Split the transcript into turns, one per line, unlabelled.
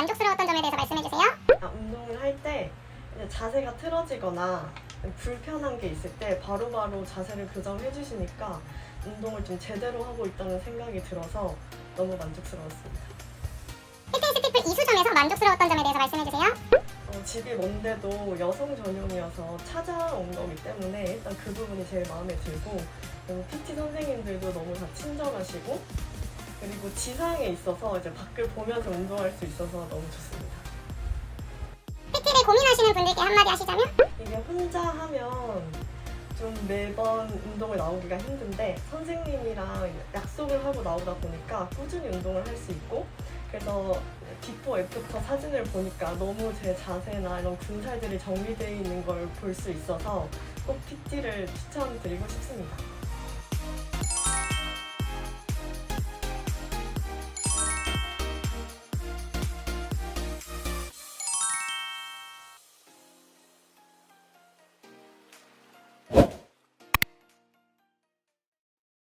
만족스러웠던 점에 대해서 말씀해 주세요.
아, 운동을 할 때 자세가 틀어지거나 불편한 게 있을 때 바로 바로 자세를 교정해 주시니까 운동을 좀 제대로 하고 있다는 생각이 들어서 너무 만족스러웠습니다.
피트니스 피플 이수점에서 만족스러웠던 점에 대해서 말씀해 주세요.
어, 집이 먼데도 여성 전용이어서 찾아온 거기 때문에 일단 그 부분이 제일 마음에 들고 PT 선생님들도 너무 다 친절하시고 그리고 지상에 있어서 이제 밖을 보면서 운동할 수 있어서 너무 좋습니다.
PT를 고민하시는 분들께 한마디 하시자면?
이게 혼자 하면 좀 매번 운동을 나오기가 힘든데 선생님이랑 약속을 하고 나오다 보니까 꾸준히 운동을 할 수 있고 그래서 비포 애프터 사진을 보니까 너무 제 자세나 이런 군살들이 정리되어 있는 걸 볼 수 있어서 꼭 PT를 추천드리고 싶습니다.